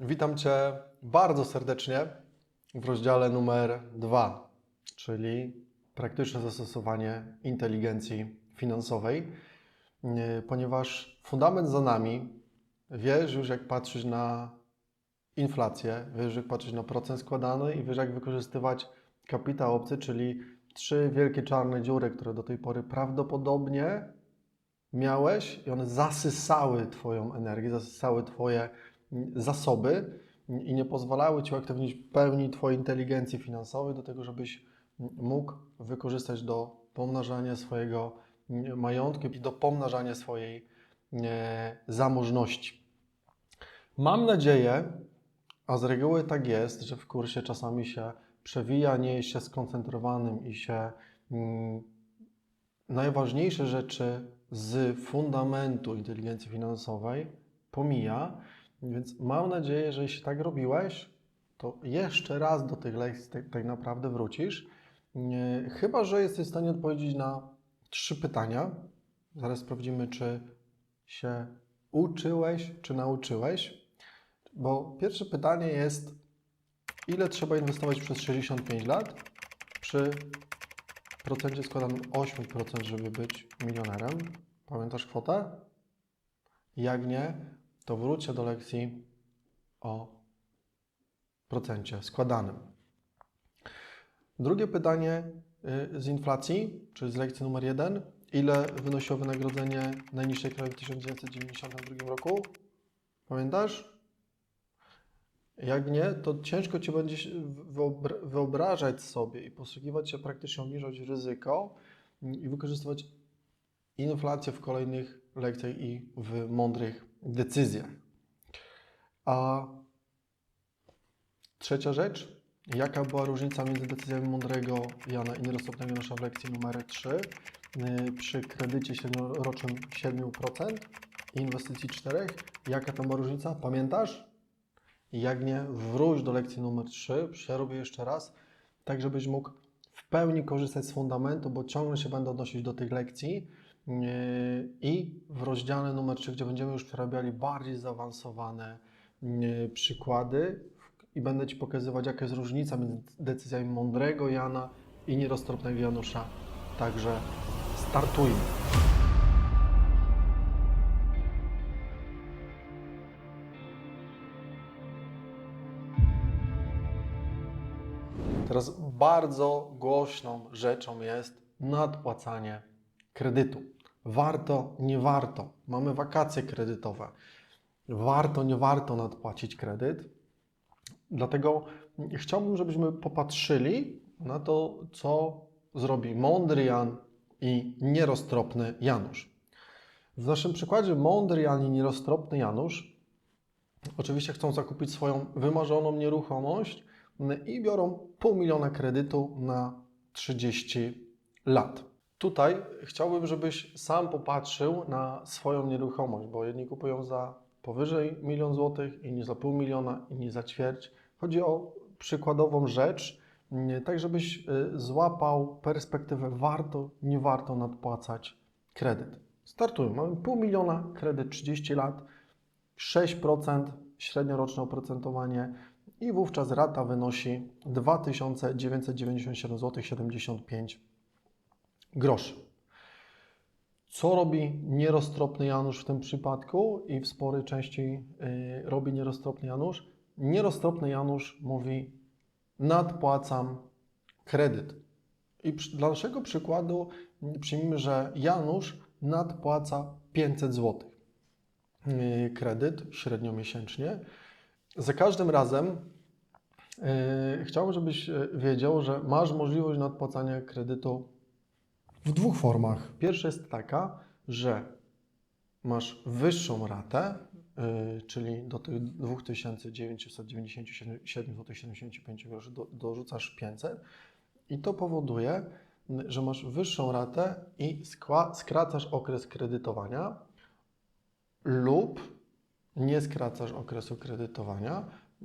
Witam Cię bardzo serdecznie w rozdziale numer 2, czyli praktyczne zastosowanie inteligencji finansowej, Nie, ponieważ fundament za nami, wiesz już jak patrzeć na inflację, wiesz jak patrzeć na procent składany i wiesz jak wykorzystywać kapitał obcy, czyli trzy wielkie czarne dziury, które do tej pory prawdopodobnie miałeś i one zasysały Twoją energię, zasysały Twoje zasoby i nie pozwalały Ci uaktywnić pełni Twojej inteligencji finansowej do tego, żebyś mógł wykorzystać do pomnażania swojego majątku i do pomnażania swojej e, zamożności. Mam nadzieję, a z reguły tak jest, że w kursie czasami się przewija, nie jest się skoncentrowanym i się mm, najważniejsze rzeczy z fundamentu inteligencji finansowej pomija. Więc mam nadzieję, że jeśli tak robiłeś, to jeszcze raz do tych lekcji tak, naprawdę wrócisz. Chyba, że jesteś w stanie odpowiedzieć na trzy pytania. Zaraz sprawdzimy, czy się uczyłeś, czy nauczyłeś. Bo pierwsze pytanie jest, ile trzeba inwestować przez 65 lat przy procencie składanym 8%, żeby być milionerem? Pamiętasz kwotę? Jak nie, to wróćcie do lekcji o procencie składanym. Drugie pytanie y, z inflacji, czyli z lekcji numer jeden. Ile wynosiło wynagrodzenie najniższej krajowej w 1992 roku? Pamiętasz? Jak nie, to ciężko Ci będzie wyobrażać sobie i posługiwać się praktycznie obniżać ryzyko i wykorzystywać inflację w kolejnych lekcjach i w mądrych decyzjach. A trzecia rzecz, jaka była różnica między decyzjami mądrego Jana i nieroztropnego Janusza w lekcji numer 3 yy, przy kredycie średniorocznym 7% i inwestycji 4? Jaka tam była różnica? Pamiętasz? Jak nie, wróć do lekcji numer 3, przerobię jeszcze raz, tak żebyś mógł w pełni korzystać z fundamentu, bo ciągle się będę odnosić do tych lekcji. Yy, I w rozdziale numer 3, gdzie będziemy już przerabiali bardziej zaawansowane yy, przykłady i będę Ci pokazywać, jaka jest różnica między decyzjami mądrego Jana i nieroztropnego Janusza. Także startujmy. Teraz bardzo głośną rzeczą jest nadpłacanie kredytu. Warto, nie warto. Mamy wakacje kredytowe. Warto, nie warto nadpłacić kredyt. Dlatego chciałbym, żebyśmy popatrzyli na to, co zrobi mądry Jan i nieroztropny Janusz. W naszym przykładzie mądry Jan i nieroztropny Janusz oczywiście chcą zakupić swoją wymarzoną nieruchomość i biorą pół miliona kredytu na 30 lat. Tutaj chciałbym, żebyś sam popatrzył na swoją nieruchomość, bo jedni kupują za powyżej milion złotych, inni za pół miliona, inni za ćwierć. Chodzi o przykładową rzecz, nie, tak żebyś y, złapał perspektywę warto, nie warto nadpłacać kredyt. Startujmy. Mamy pół miliona, kredyt 30 lat, 6% średnioroczne oprocentowanie i wówczas rata wynosi 2997 zł 75 groszy. Co robi nieroztropny Janusz w tym przypadku i w sporej części y, robi nieroztropny Janusz? Nieroztropny Janusz mówi: nadpłacam kredyt. I dla naszego przykładu y, przyjmijmy, że Janusz nadpłaca 500 zł y, kredyt średnio miesięcznie. Za każdym razem yy, chciałbym, żebyś wiedział, że masz możliwość nadpłacania kredytu w dwóch formach. Pierwsza jest taka, że masz wyższą ratę, yy, czyli do tych 2997,75 groszy do, dorzucasz 500 i to powoduje, że masz wyższą ratę i skracasz okres kredytowania lub nie skracasz okresu kredytowania,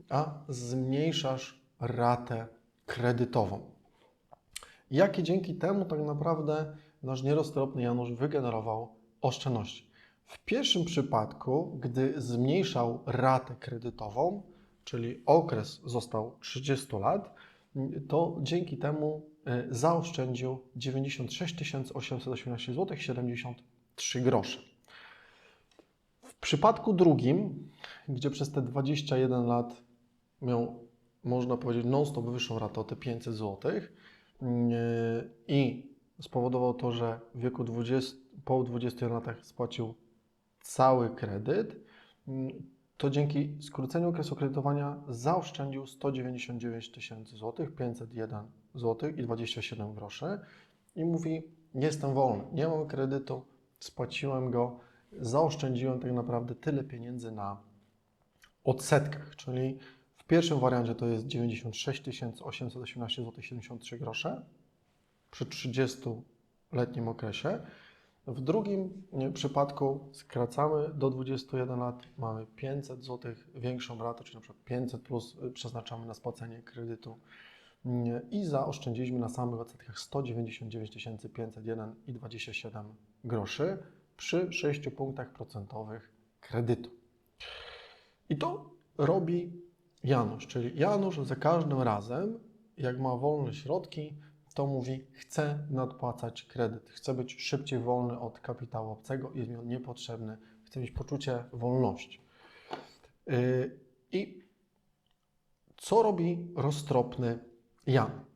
a zmniejszasz ratę kredytową. Jakie dzięki temu tak naprawdę nasz nieroztropny Janusz wygenerował oszczędności? W pierwszym przypadku, gdy zmniejszał ratę kredytową, czyli okres został 30 lat, to dzięki temu e, zaoszczędził 96 818 zł 73 grosze. W przypadku drugim, gdzie przez te 21 lat miał, można powiedzieć, non-stop wyższą ratę o te 500 zł i spowodował to, że w wieku 20, po 21 latach spłacił cały kredyt, mm, to dzięki skróceniu okresu kredytowania zaoszczędził 199 tysięcy złotych, 501 zł i 27 groszy i mówi, jestem wolny, nie mam kredytu, spłaciłem go, zaoszczędziłem tak naprawdę tyle pieniędzy na odsetkach, czyli pierwszym wariancie to jest 96 818 zł 73 grosze przy 30-letnim okresie. W drugim przypadku skracamy do 21 lat, mamy 500 zł większą ratę, czyli przykład 500 plus y, przeznaczamy na spłacenie kredytu i zaoszczędziliśmy na samych odsetkach 199 501 i 27 groszy przy 6 punktach procentowych kredytu. I to robi Janusz, czyli Janusz za każdym razem, jak ma wolne środki, to mówi, chcę nadpłacać kredyt, chcę być szybciej wolny od kapitału obcego, jest mi on niepotrzebny, chcę mieć poczucie wolności. Yy, I co robi roztropny Jan?